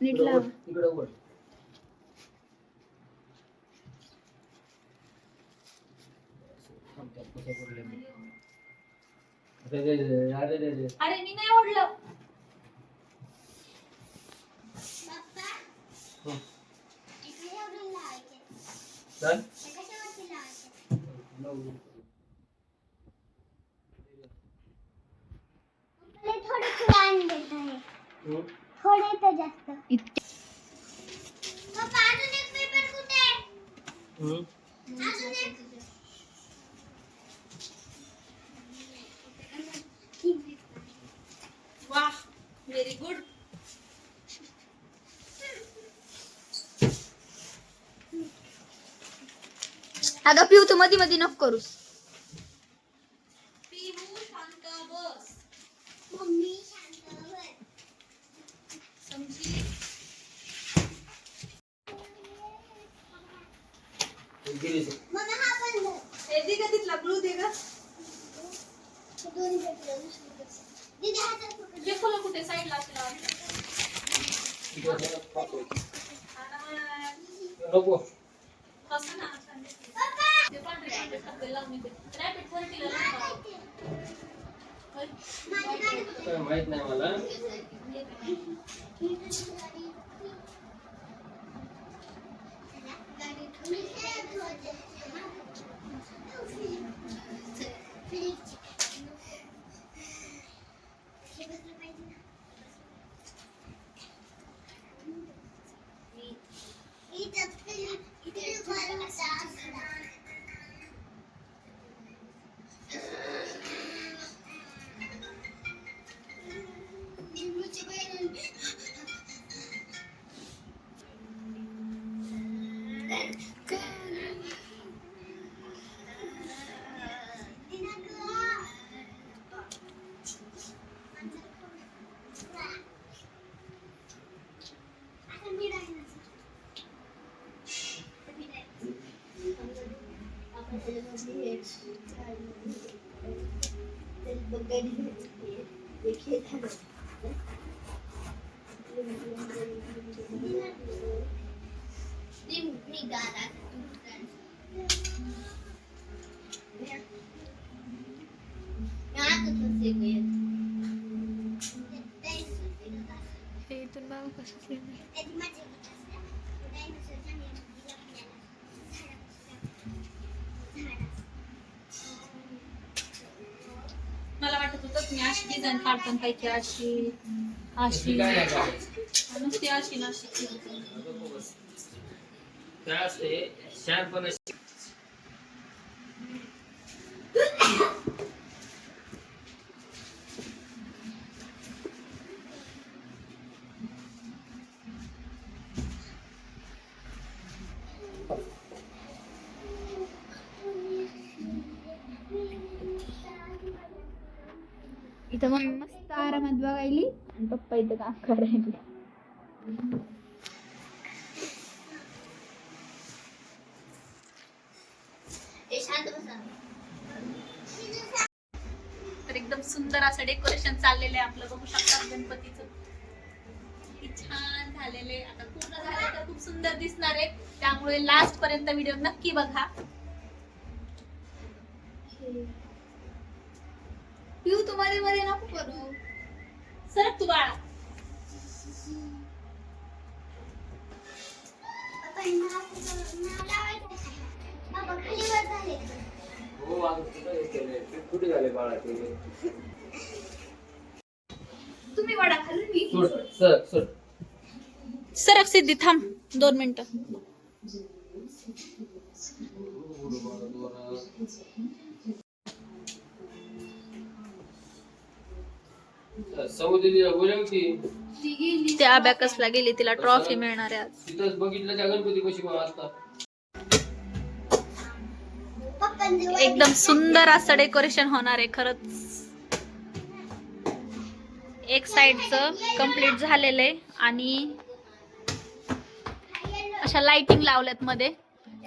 नीट लाव अरे मी नाही ओढलं हं. चल. लावू. थोडे फुलान देत आहे हं. थोडे तर जास्त इतके पप्पा अजून एक पेपर कुठे आहे? अजून एक वा व्हेरी गुड अगं पिऊ तू मध्ये मध्ये नको करूस. तिथला ब्लू दे हे. हे फुलं कुठे? साईडला. नको. कसं ना ते पांढरे पांढरे लावून रॅपिड थर्टीला माहीत नाही मला. गाडी ठेवली. Good. निघाला हे इथून बघ कसं लिहिलंय. मला वाटत होतं मी अशी डिझाईन काढताना काही की अशी अशी करायचं. नुसती अशी ना अशी असते इथं मग मस्त आरामात बघायली आणि पप्पा इथं काम करायली. तर एकदम सुंदर असं डेकोरेशन चाललेलं आहे आपलं. बघू शकतात गणपतीचं. किती छान झालेले आता पूर्ण झाले तर खूप सुंदर दिसणार आहे. त्यामुळे लास्ट पर्यंत व्हिडिओ नक्की बघा. पिऊ तू मध्ये मध्ये नको करू. सरक तू बाळा हो कुठं हे झाले बाळा ते? तुम्ही वाडा खाली मी. सोड सर सरक सिद्धी थांब. दोन मिनिटं. ती अबॅकसला गेली तिला ट्रॉफी मिळणार आहे आज. तिथंच बघितलं त्या गणपती कशी मग असतात. एकदम सुंदर असं डेकोरेशन होणार आहे खरंच. एक साइडचं कंप्लीट झालेलं आहे आणि अशा लाइटिंग लावल्यात मध्ये.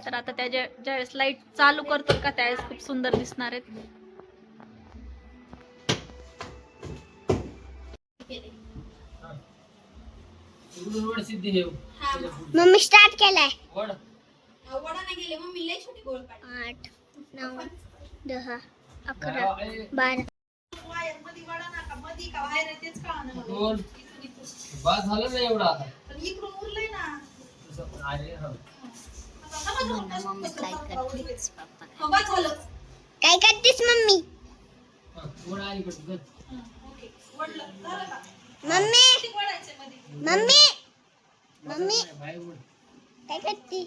तर आता त्या ज्या ज्यावेळेस लाइट चालू करतो का त्यावेळेस खूप सुंदर दिसणार आहेत. इकडून वड सिद्धी हे हा. मम्मी स्टार्ट केलाय वड वडा नाही गेले मम्मी लय छोटी गोल पाड आठ नऊ दहा अकरा गावा- ए, बारा वायरमध्ये वडा नका मध्ये का बाहेर आहे तेच कळा ना मला. दोन इथून इथून. बाद झालं ना एवढा आता पण इकडून उरलंय ना तसं आहे, हा. आता समज ना, मम्मी कसं काय कसं करते उरलंय. पप्पा काय- हा, बस झालं काय करतेस मम्मी हा, वड आहे इकडं, मम्मी? मम्मी! मम्मी. काय करते?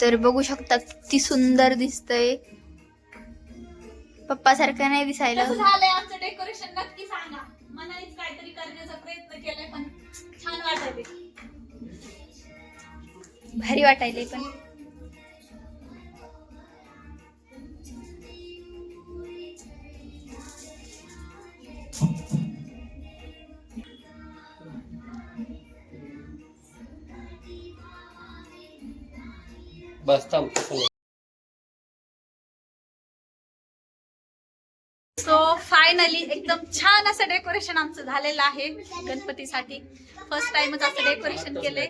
तर बघू शकता किती सुंदर दिसतंय. पप्पा सारखं नाही दिसायला. झालंय आमचं डेकोरेशन नक्की सांगा. मनानेच काहीतरी करण्याचा प्रयत्न केलाय पण छान वाटायले भारी वाटायले पण. बस थांब. सो फायनली एकदम छान असं डेकोरेशन आमचं झालेलं आहे. गणपतीसाठी फर्स्ट टाइमच असं डेकोरेशन केलंय.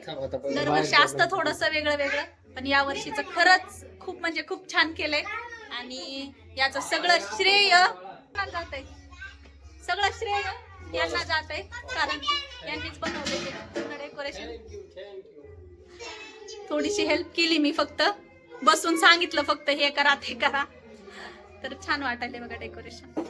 दरवर्षी असतं थोडस वेगळं वेगळं पण या वर्षीचं खरंच खूप म्हणजे खूप छान केलंय. आणि याचं सगळं श्रेय जात आहे सगळं श्रेय यांना जात आहे कारण यांनीच बनवलेले डेकोरेशन थोडीशी हेल्प केली मी फक्त. बसून सांगितलं फक्त हे करा ते करा. तर छान वाटायले बघा डेकोरेशन